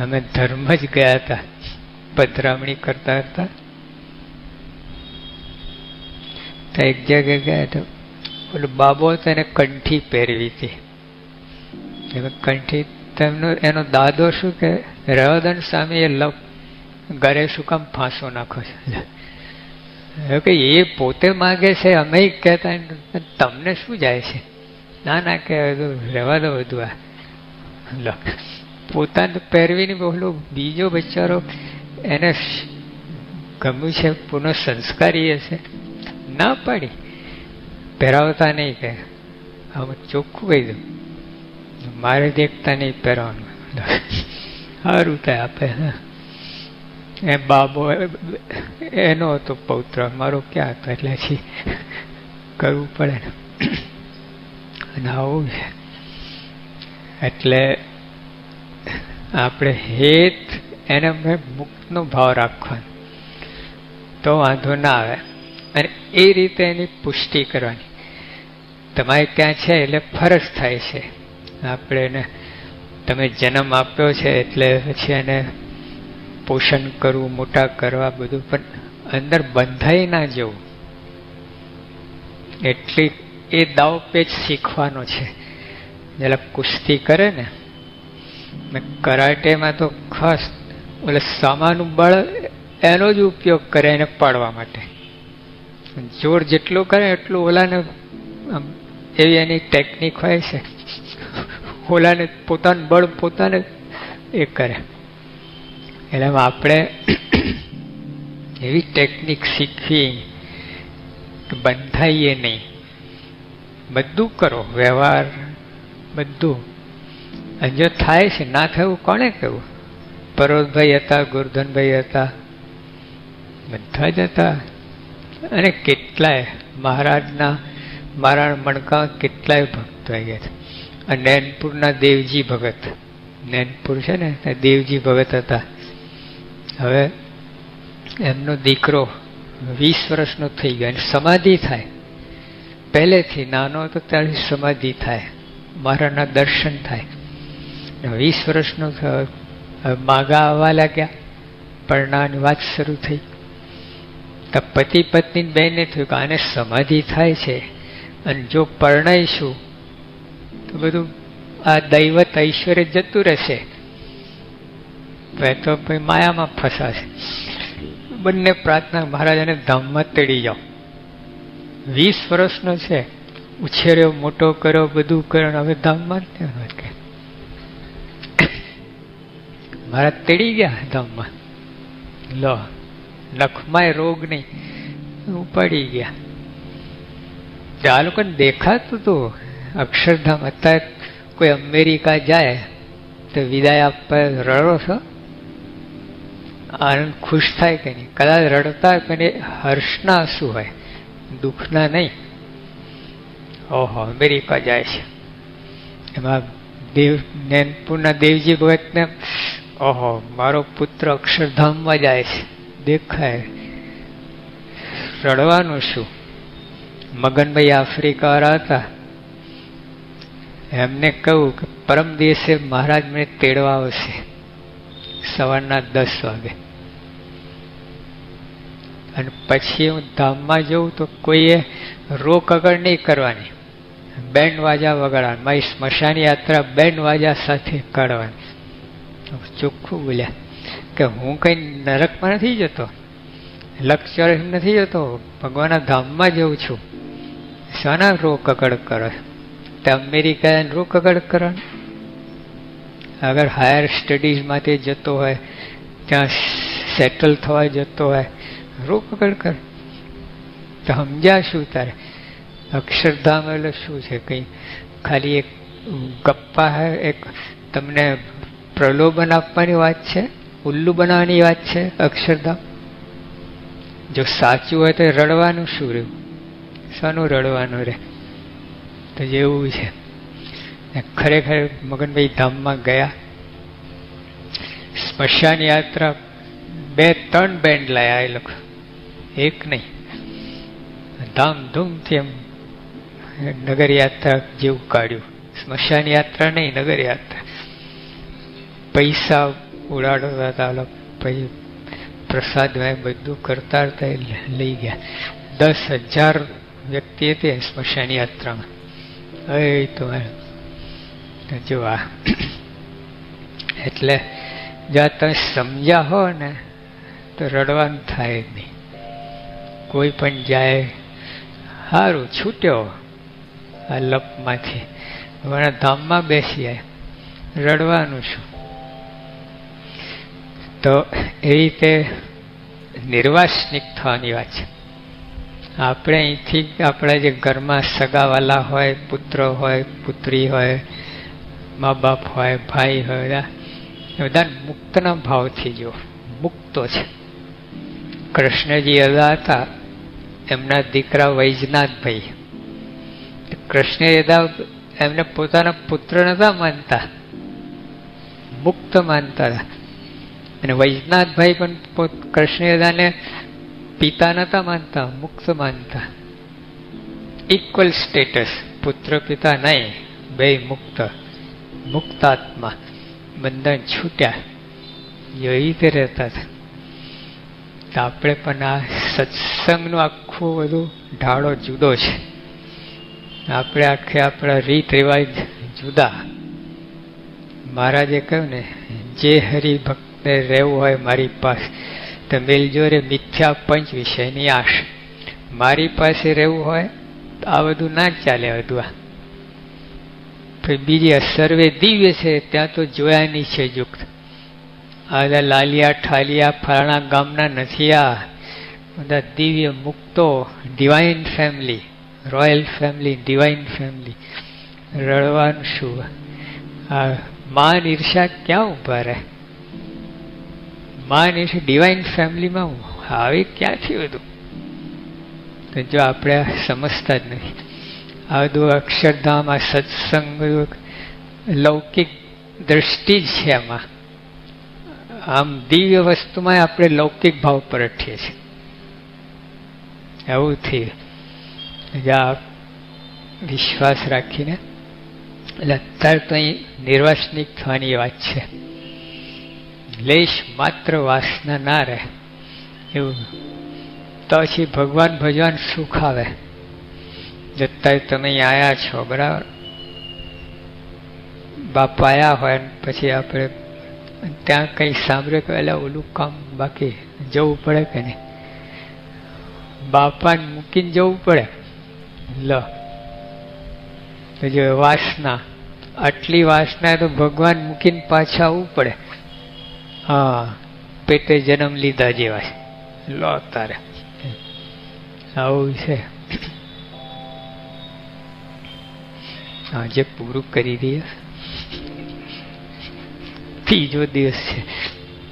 અમે ધર્મ જ ગયા હતા. પધરામણી કરતા હતા. એક જગ્યાએ ગયા તો ઓલો બાબો હતો એને કંઠી પહેરવી હતી. કંઠી તેમનો, એનો દાદો શું કે રવાદન સામે એ લપ, ઘરે શું કામ ફાંસો નાખો છે? કે એ પોતે માગે છે, અમે કહેતા તમને શું જાય છે? ના ના કે રહેવા દો બધું આ. પોતાને પહેરવીને બોલો, બીજો બચારો, એને ગમ્યું છે પુનઃ સંસ્કારી હશે. ના પાડી. પહેરાવતા નહીં કે. આમ ચોખ્ખું કહી દઉં. મારે દેખતા નહીં પહેરવાનું. સારું થાય આપે. એ બાબો, એનો હતો પૌત્ર. મારો ક્યાં હતો? એટલે પછી કરવું પડે ને. અને આવું છે. એટલે આપણે હેત એને મુક્તનો ભાવ રાખવાનો. તો વાંધો ના આવે. અને એ રીતે એની પુષ્ટિ કરવાની. તમારે ત્યાં છે એટલે ફરજ થાય છે. આપણે એને, તમે જન્મ આપ્યો છે એટલે પછી એને પોષણ કરવું, મોટા કરવા બધું, પણ અંદર બંધાઈ ના જવું. એટલી એ દાવ પેચ શીખવાનો છે. જ્યારે કુસ્તી કરે ને કરાટેમાં તો ખાસ, એટલે સામાનું બળ એનો જ ઉપયોગ કરે એને પાડવા માટે. જોર જેટલું કરે એટલું ઓલાને એવી એની ટેકનિક હોય છે. ઓલાને પોતાનું બળ પોતાને એ કરે. એટલે આપણે એવી ટેકનિક શીખવી કે બંધાઈએ નહીં. બધું કરો, વ્યવહાર, બધું. અને જો થાય છે, ના થયું, કોણે કહ્યું? પરોતભાઈ હતા, ગોરધનભાઈ હતા, બધા જ હતા. અને કેટલાય મહારાજના મારા મણકા કેટલાય ભક્તો આવી ગયા અને નૈનપુરના દેવજી ભગત, નૈનપુર છે ને દેવજી ભગત હતા. હવે એમનો દીકરો વીસ વર્ષનો થઈ ગયો અને સમાધિ થાય. પહેલેથી નાનો હતો ત્યારે સમાધિ થાય. મારાના દર્શન થાય. વીસ વર્ષનો માગા આવવા લાગ્યા પરણાની વાત શરૂ થઈ. તો પતિ પત્ની બેને થયું કે આને સમાધિ થાય છે. અને જો પરણાઈશું, તો બધું આ દૈવત ઐશ્વર્ય જતું રહેશે. તો ભાઈ માયામાં ફસાશે. બંને પ્રાર્થના મહારાજાને ધામમાં તેડી જાઓ. વીસ વર્ષનો છે. ઉછેર્યો, મોટો કર્યો, બધું કર્યો હવે ધામમાં કે. મારા તેડી ગયા ધામમાં લો નખમાં રોગ નહીં ઉપાડી ગયા. આ લોકોને દેખાતું હતું અક્ષરધામ અત્યારે કોઈ અમેરિકા જાય તો વિદાય આપવા રડો છો? આનંદ ખુશ થાય કે નહીં? કદાચ રડતા પણ હર્ષના શું હોય. દુઃખના નહીં. ઓહો, અમેરિકા જાય છે. એમાં દેવ, નૈનપુરના દેવજી ભગતને ઓહો, મારો પુત્ર અક્ષરધામમાં જાય છે. દેખાય. રડવાનું શું મગનભાઈ આફ્રિકા હતા એમને કહ્યું કે પરમ દિવસે મહારાજ મને તેડવા આવશે. સવારના દસ વાગે. અને પછી હું ધામમાં જઉં તો કોઈએ રોક આગળ નહીં કરવાની. બેન્ડ વાજા વગાડવાની. મારી સ્મશાન યાત્રા બેન્ડ વાજા સાથે કાઢવાની. ચોખ્ખું બોલ્યા. કે હું કઈ નરકમાં નથી જતો. લક્ષર નથી જતો. ભગવાનના ધામમાં જઉં છું. શાના રોક અગળ કરે. અમેરિકા રોક અગળ કરવાનું અગર હાયર સ્ટડીઝમાંથી જતો હોય, ત્યાં સેટલ થવા જતો હોય રોક અગળ કર. તો સમજ્યા શું તારે? અક્ષરધામ એટલે શું છે? કંઈ ખાલી એક ગપ્પા હે? એક તમને પ્રલોભન આપવાની વાત છે? ઉલ્લુ બનાવવાની વાત છે? અક્ષરધામ? જો સાચું હોય તો રડવાનું શું રહ્યું? શાનું રડવાનું રે? તો જેવું છે. ખરેખર મગનભાઈ ધામમાં ગયા. સ્મશાન યાત્રા બે ત્રણ બેન્ડ લાયા એ લોકો. એક નહીં. ધામધૂમથી એમ નગર યાત્રા જેવું કાઢ્યું. સ્મશાન યાત્રા નહીં, નગર યાત્રા. પૈસા ઉડાડતા હતા ઓલા પછી પ્રસાદ બધું કરતા લઈ ગયા. દસ હજાર વ્યક્તિ હતી સ્મશાન યાત્રામાં. એ તો જો આ. એટલે જો તમે સમજ્યા હો ને, તો રડવાનું થાય જ નહીં. કોઈ પણ જાય સારું છૂટ્યો આ લપમાંથી. મારા ધામમાં બેસી જાય. રડવાનું શું? તો એ રીતે નિર્વાસનિક થવાની વાત છે. આપણે અહીંથી આપણા જે ઘરમાં સગાવાલા હોય, પુત્ર હોય, પુત્રી હોય મા બાપ હોય, ભાઈ હોય બધા મુક્તના ભાવથી જો મુક્તો છે. કૃષ્ણજી અદા હતા, એમના દીકરા વૈજનાથભાઈ કૃષ્ણ યદા એમને પોતાના પુત્ર નતા માનતા. મુક્ત માનતા હતા. અને વૈજનાથભાઈ પણ કૃષ્ણ યદાને પિતા નતા માનતા, મુક્ત માનતા. ઇક્વલ સ્ટેટસ પુત્ર પિતા નહીં, બે મુક્ત, મુક્તાત્મા. બંધન છૂટ્યા. એવી રહેતા હતા. આપણે પણ આ સત્સંગનો આખું બધું ઢાળો જુદો છે. આપણે આખે આપણા રીત રિવાજ જુદા. મહારાજે કહ્યું ને, જે હરિભક્તને રહેવું હોય મારી પાસે. તો મિલજો મિથ્યા પંચ વિષયની આશ. મારી પાસે રહેવું હોય તો આ બધું ના ચાલે બધું આ. બીજી સર્વે દિવ્ય છે, ત્યાં તો જોયાની છે યુક્ત આ લાલિયા, ઠાલિયા, ફલાણા ગામના નથી આ. બધા દિવ્ય મુક્તો divine family royal family divine family રડવાનું શું? આ માન ઈર્ષા ક્યાં ઊભા રહે? માન છે ડિવાઇન ફેમિલીમાં આવે ક્યાંથી બધું તો જો આપણે સમજતા જ નથી. આ બધું અક્ષરધામ, આ સત્સંગ લૌકિક દ્રષ્ટિ જ છે આમાં. આમ દિવ્ય વસ્તુમાં આપણે લૌકિક ભાવ પરઠીએ છીએ. એવું થયું. આ વિશ્વાસ રાખીને. એટલે અત્યારે તો અહીં નિર્વાસનિક થવાની વાત છે. લેશ માત્ર વાસના ના રહે. એવું. તો પછી ભગવાન ભજવાન સુખ આવે. અત્યારે તમે આયા છો, બરાબર? બાપ આયા હોય પછી આપણે ત્યાં કંઈ સાંભળે કે પહેલાં ઓલું કામ બાકી જવું પડે કે નહીં? બાપાને મૂકીને જવું પડે. લ. જો વાસના, આટલી વાસના તો ભગવાન મૂકીને પાછા આવવું પડે. હા. પેટે જન્મ લીધા જેવા છે. લો તારે. આવું છે. આજે પૂરું કરી દઈએ ત્રીજો દિવસ છે.